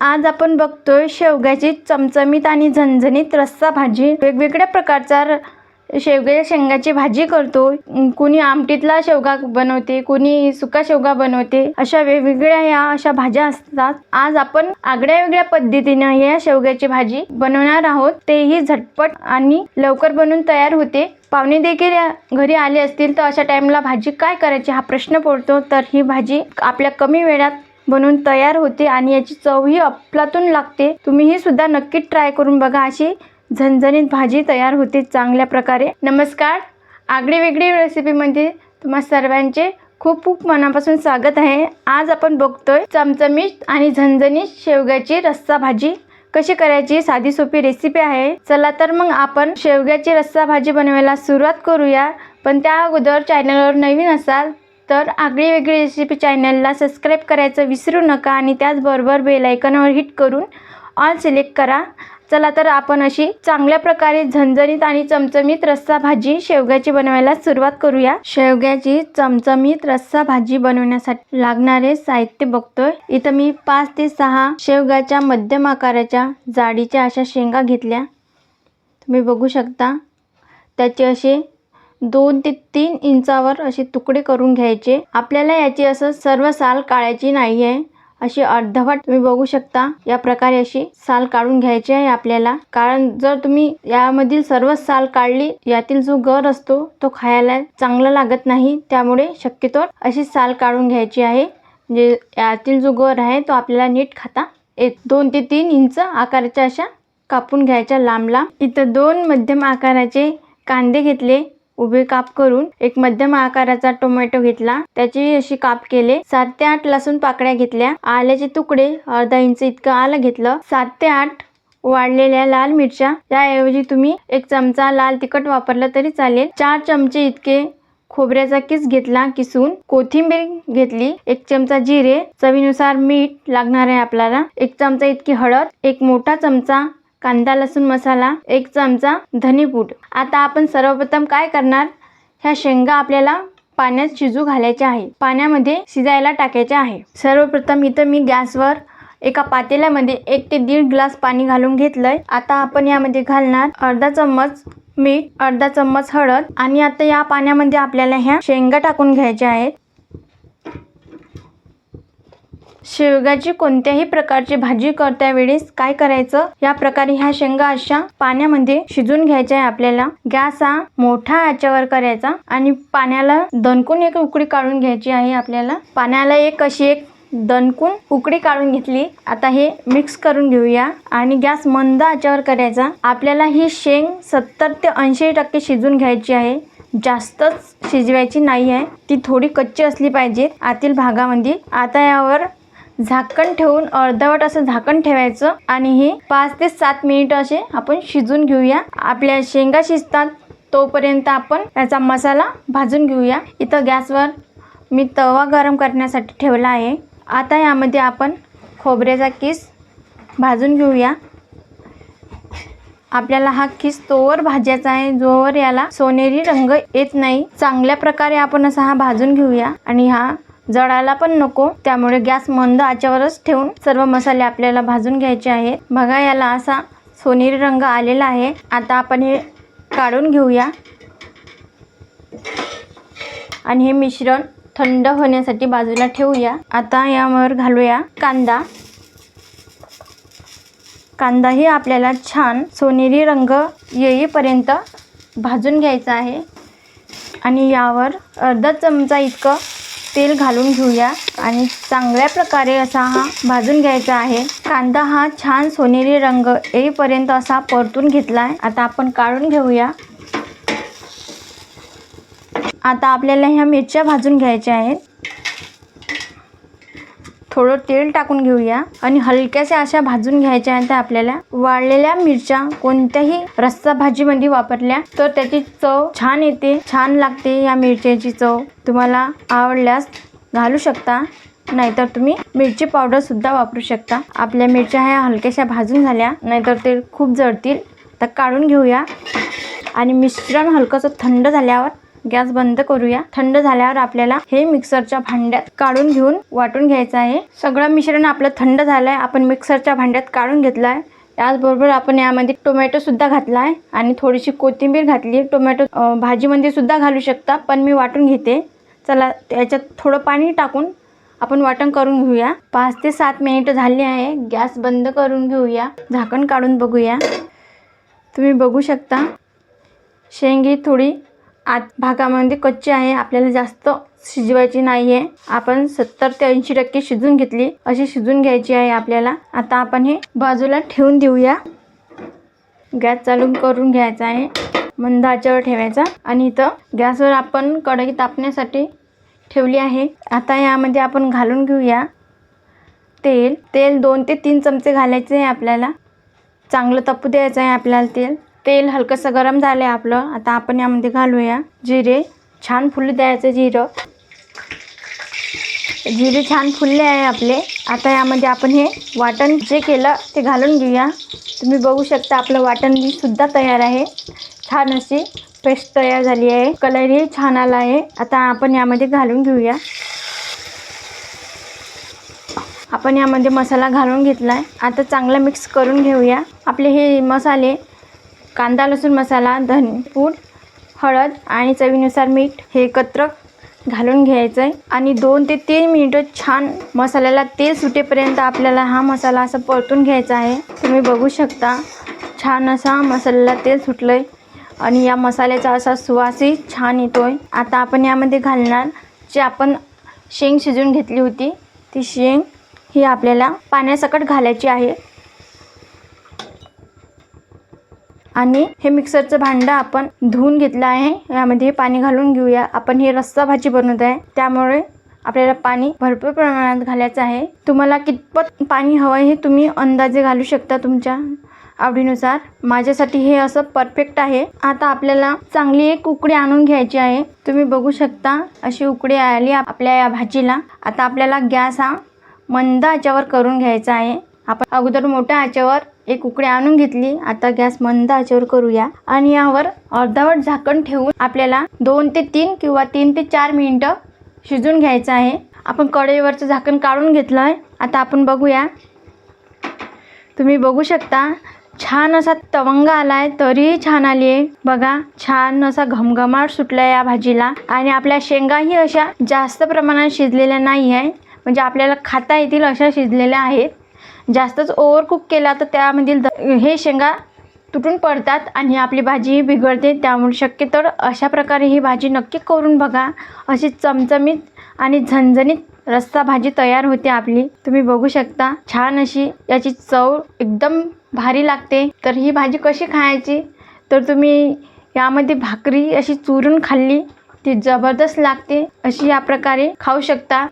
आज आपण बघतोय शेवग्याची चमचमीत आणि झणझणीत रस्सा भाजी. वेगवेगळ्या प्रकारचा शेवग्या शेवग्याच्या शेंगाची भाजी करतो. कोणी कुणी आमटीतला शेवगा बनवते कुणी सुका शेवगा बनवते. अशा वेगवेगळ्या या अशा भाज्या असतात. आज आपण आगळ्या वेगळ्या पद्धतीनं या शेवग्याची भाजी बनवणार आहोत. तेही झटपट आणि लवकर बनून तयार होते. पाहुणे देखील या घरी आले असतील तर अशा टाईमला भाजी काय करायची हा प्रश्न पडतो. तर ही भाजी आपल्या कमी वेळात बनवून तयार होते आणि याची चवही अफलातून लागते. तुम्ही ही सुद्धा नक्की ट्राय करून बघा अशी झणझणीत भाजी तयार होते चांगल्या प्रकारे. नमस्कार. आगळी वेगळी रेसिपीमध्ये तुम्हा सर्वांचे खूप खूप मनापासून स्वागत आहे. आज आपण बघतोय चमचमीत आणि झणझणीत शेवग्याची रस्सा भाजी. कशी करायची? साधी सोपी रेसिपी आहे. चला तर मग आपण शेवग्याची रस्सा भाजी बनवायला सुरुवात करूया. पण त्या अगोदर चॅनलवर नवीन असाल तर आगळी वेगळी रेसिपी चॅनलला सबस्क्राईब करायचं विसरू नका आणि त्याचबरोबर बेल हिट करून ऑल सिलेक्ट करा. चला तर आपण अशी चांगल्या प्रकारे झणझणीत आणि चमचमीत रस्सा भाजी शेवग्याची बनवायला सुरुवात करूया. शेवग्याची चमचमीत रस्सा भाजी बनवण्यासाठी लागणारे साहित्य बघतोय. इथं मी पाच ते सहा शेवग्याच्या मध्यम आकाराच्या जाडीच्या अशा शेंगा घेतल्या. तुम्ही बघू शकता. त्याचे असे दोन ते तीन इंचावर असे तुकडे करून घ्यायचे. आपल्याला याची असं सर्व साल काळायची नाही आहे अशी अर्धवट तुम्ही बघू शकता. या प्रकारे अशी साल काढून घ्यायची आहे आपल्याला. कारण जर तुम्ही यामधील सर्व साल काढली यातील जो गर असतो तो खायला चांगला लागत नाही. त्यामुळे शक्यतो अशी साल काढून घ्यायची आहे. म्हणजे यातील जो गर आहे तो आपल्याला नीट खाता येत. दोन ते तीन इंच आकाराच्या अशा कापून घ्यायच्या लांब लांब. इथं दोन मध्यम आकाराचे कांदे घेतले. उभे काप करून एक मध्यम आकाराचा टोमॅटो घेतला. त्याची अशी काप केले. सात ते आठ लसूण पाकळ्या घेतल्या. आल्याचे तुकडे अर्धा इंच इतकं आलं घेतलं. सात ते आठ वाढलेल्या लाल मिरच्या. याऐवजी तुम्ही एक चमचा लाल तिखट वापरलं तरी चालेल. चार चमचे इतके खोबऱ्याचा किस घेतला किसून. कोथिंबीर घेतली. एक चमचा जिरे. चवीनुसार मीठ लागणार आहे आपल्याला. एक चमचा इतकी हळद. एक मोठा चमचा कांदा लसूण मसाला एक चमचा धनेपूड. आता आपण सर्वप्रथम काय करणार? ह्या शेंगा आपल्याला पाण्यात शिजू घालायच्या आहे. पाण्यामध्ये शिजायला टाकायच्या आहे. सर्वप्रथम इथं मी गॅसवर एका पातेल्यामध्ये एक ते दीड ग्लास पाणी घालून घेतलंय. आता आपण यामध्ये घालणार अर्धा चम्मच मीठ अर्धा चम्मच हळद आणि आता या पाण्यामध्ये आपल्याला ह्या शेंगा टाकून घ्यायच्या आहेत. शेवग्याची कोणत्याही प्रकारची भाजी करत्या वेळेस काय करायचं? या प्रकारे ह्या शेंगा अशा पाण्यामध्ये शिजून घ्यायच्या आहे आपल्याला. गॅस हा मोठा याच्यावर करायचा आणि पाण्याला दणकून एक उकडी काढून घ्यायची आहे आपल्याला. पाण्याला एक अशी एक दणकून उकडी काढून घेतली. आता हे मिक्स करून घेऊया आणि गॅस मंद आच्यावर करायचा. आपल्याला ही शेंग सत्तर ते ऐंशी टक्के शिजून घ्यायची आहे. जास्तच शिजवायची नाही आहे. ती थोडी कच्ची असली पाहिजे आतील भागामध्ये. आता यावर झाकण ठेवून अर्धवट असं झाकण ठेवायचं आणि हे पाच ते सात मिनिट असे आपण शिजून घेऊया. आपल्या शेंगा शिजतात तोपर्यंत आपण त्याचा मसाला भाजून घेऊया. इथं गॅसवर मी तवा गरम करण्यासाठी ठेवला आहे. आता यामध्ये आपण खोबऱ्याचा किस भाजून घेऊया. आपल्याला हा किस तोवर भाजायचा आहे जोवर याला सोनेरी रंग येत नाही. चांगल्या प्रकारे आपण असा हा भाजून घेऊया आणि हा जळायला पण नको. त्यामुळे गॅस मंद आच्यावरच ठेवून सर्व मसाले आपल्याला भाजून घ्यायचे आहेत. बघा याला असा सोनेरी रंग आलेला आहे. आता आपण हे काढून घेऊया. आणि हे मिश्रण थंड होण्यासाठी बाजूला ठेवूया. आता यावर घालूया कांदा. कांदाही आपल्याला छान सोनेरी रंग येईपर्यंत भाजून घ्यायचा आहे. आणि यावर अर्धा चमचा इतकं तेल घालून घेऊया. आणि चांगल्या प्रकारे असा हा भाजून घ्यायचा आहे. कांदा हा छान सोनेरी रंग येईपर्यंत असा परतून घेतला आहे आता आपण काढून घेऊया. आता आपल्याला ह्या मिरच्या भाजून घ्यायच्या आहेत. थोडं तेल टाकून घेऊया आणि हलक्याशा अशा भाजून घ्यायच्या आहेत आपल्याला. वाळलेल्या मिरच्या कोणत्याही रस्सा भाजीमध्ये वापरल्या तर त्याची चव छान येते छान लागते या मिरच्याची चव. तुम्हाला आवडल्यास घालू शकता नाहीतर तुम्ही मिरची पावडर सुद्धा वापरू शकता. आपल्या मिरच्या ह्या हलक्याशा भाजून झाल्या नाहीतर ते खूप जळतील. तर काढून घेऊया. आणि मिश्रण हलकंसं थंड झाल्यावर गॅस बंद करूया. थंड झाल्यावर आपल्याला हे मिक्सरच्या भांड्यात काढून घेऊन वाटून घ्यायचं आहे. सगळं मिश्रण आपलं थंड झालंय. आपण मिक्सरच्या भांड्यात काढून घेतलं आहे त्याचबरोबर आपण यामध्ये टोमॅटो सुद्धा घातला आहे आणि थोडीशी कोथिंबीर घातली. टोमॅटो भाजीमध्ये सुद्धा घालू शकता पण मी वाटून घेते. चला त्याच्यात थोडं पाणी टाकून आपण वाटण करून घेऊया. पाच ते सात मिनिट झाली आहे. गॅस बंद करून घेऊया. झाकण काढून बघूया. तुम्ही बघू शकता. शेंगी थोडी आत भागामध्ये कच्ची आहे. आपल्याला जास्त शिजवायची नाही आहे आपण सत्तर ते ऐंशी टक्के शिजून घेतली. अशी शिजून घ्यायची आहे आपल्याला. आता आपण हे बाजूला ठेवून देऊया. गॅस चालू करून घ्यायचा आहे. मंद आचेवर ठेवायचा. आणि इथं गॅसवर आपण कढई तापण्यासाठी ठेवली आहे. आता यामध्ये आपण घालून घेऊया तेल. तेल दोन ते तीन चमचे घालायचे आहे आपल्याला. चांगलं तपू द्यायचं आहे आपल्याला तेल. तेल हलकंसं गरम झालं आहे आपलं. आता आपण यामध्ये घालूया जिरे. छान फुलू द्यायचं जिरं. जिरे छान फुलले आहे आपले. आता यामध्ये आपण हे वाटण जे केलं ते घालून घेऊया. तुम्ही बघू शकता आपलं वाटण सुद्धा तयार आहे. छान अशी पेस्ट तयार झाली आहे. कलरही छान आला आहे. आता आपण यामध्ये घालून घेऊया. आपण यामध्ये मसाला घालून घेतला आहे आता चांगला मिक्स करून घेऊया. आपले हे मसाले कांदा लसूण मसाला धन पूड हळद आणि चवीनुसार मीठ हे एकत्र घालून घ्यायचं आहे आणि दोन ते तीन मिनिटं छान मसाल्याला तेल सुटेपर्यंत आपल्याला हा मसाला असा परतून घ्यायचा आहे. तुम्ही बघू शकता छान असा मसाल्याला तेल सुटलं आहे आणि या मसाल्याचा असा सुवासही छान येतो आहे आता आपण यामध्ये घालणार जे आपण शेंग शिजवून घेतली होती. ती शेंग ही आपल्याला पाण्यासकट घालायची आहे. आणि हे मिक्सरचं भांडं आपण धुवून घेतलं आहे. यामध्ये पाणी घालून घेऊया. आपण हे रस्सा भाजी बनवत आहे. त्यामुळे आपल्याला पाणी भरपूर प्रमाणात घालायचं आहे. तुम्हाला कितपत पाणी हवं आहे हे तुम्ही अंदाजे घालू शकता तुमच्या आवडीनुसार. माझ्यासाठी हे असं परफेक्ट आहे. आता आपल्याला चांगली एक उकडी आणून घ्यायची आहे. तुम्ही बघू शकता अशी उकडी आली आपल्या या भाजीला. आता आपल्याला गॅस हा मंद याच्यावर करून घ्यायचा आहे. आपण अगोदर मोठ्या याच्यावर एक उकडी आणून घेतली. आता गॅस मंद आचेवर करूया. आणि यावर अर्धावट झाकण ठेवून आपल्याला दोन ते तीन किंवा तीन ते चार मिनिटं शिजून घ्यायचं आहे. आपण कढईवरचं झाकण काढून घेतलं आहे. आता आपण बघूया. तुम्ही बघू शकता छान असा तवंग आलाय तरीही छान आली आहे बघा छान असा घमघमाट सुटलाय या भाजीला. आणि आपल्या शेंगाही अशा जास्त प्रमाणात शिजलेल्या नाही आहे म्हणजे आपल्याला खाता येतील अशा शिजलेल्या आहेत. जास्तच ओव्हरकुक केला तर त्यामधील द- हे शेंगा तुटून पडतात आणि आपली भाजी बिघडते. त्यामुळे शक्यतो अशा प्रकारे ही भाजी नक्की करून बघा. अशी चमचमीत आणि झणझणीत रस्सा भाजी तयार होते आपली. तुम्ही बघू शकता छान अशी याची चव एकदम भारी लागते. तर ही भाजी कशी खायची? तर तुम्ही यामध्ये भाकरी अशी चुरून खाल्ली ती जबरदस्त लागते. अशी या प्रकारे खाऊ शकता.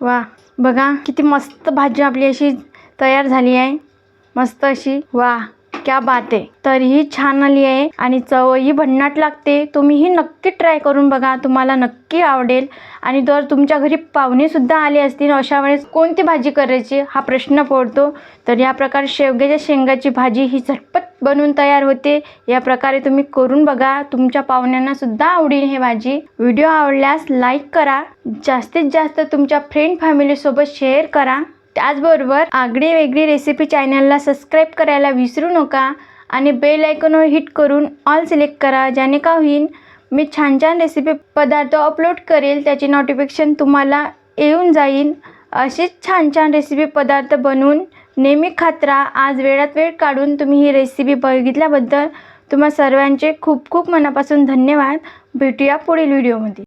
वा बघा किती मस्त भाजी आपली अशी तयार झाली आहे. मस्त अशी वा. क्या बात आहे? तरीही छान आली आहे आणि चवही भन्नाट लागते. तुम्हीही नक्की ट्राय करून बघा. तुम्हाला नक्की आवडेल. आणि जर तुमच्या घरी पाहुणेसुद्धा आले असतील अशा वेळेस कोणती भाजी करायची? हा प्रश्न पडतो. तर या प्रकारे शेवग्याच्या शेंगाची भाजी ही झटपट बनवून तयार होते. या प्रकारे तुम्ही करून बघा. तुमच्या पाहुण्यांना सुद्धा आवडेल हे भाजी. व्हिडिओ आवडल्यास लाईक करा. जास्तीत जास्त तुमच्या फ्रेंड फॅमिलीसोबत शेअर करा. त्याचबरोबर आगळी वेगळी रेसिपी चॅनलला सबस्क्राईब करायला विसरू नका आणि बेल आयकॉनवर हिट करून ऑल सिलेक्ट करा ज्याने का होईन? मी छान छान रेसिपी पदार्थ अपलोड करेल त्याची नोटिफिकेशन तुम्हाला येऊन जाईल. असेच छान छान रेसिपी पदार्थ बनवून नेहमी खात राहा. आज वेळात वेळ काढून तुम्ही ही रेसिपी बघितल्याबद्दल तुम्हा सर्वांचे खूप खूप मनापासून धन्यवाद. भेटूया पुढील व्हिडिओमध्ये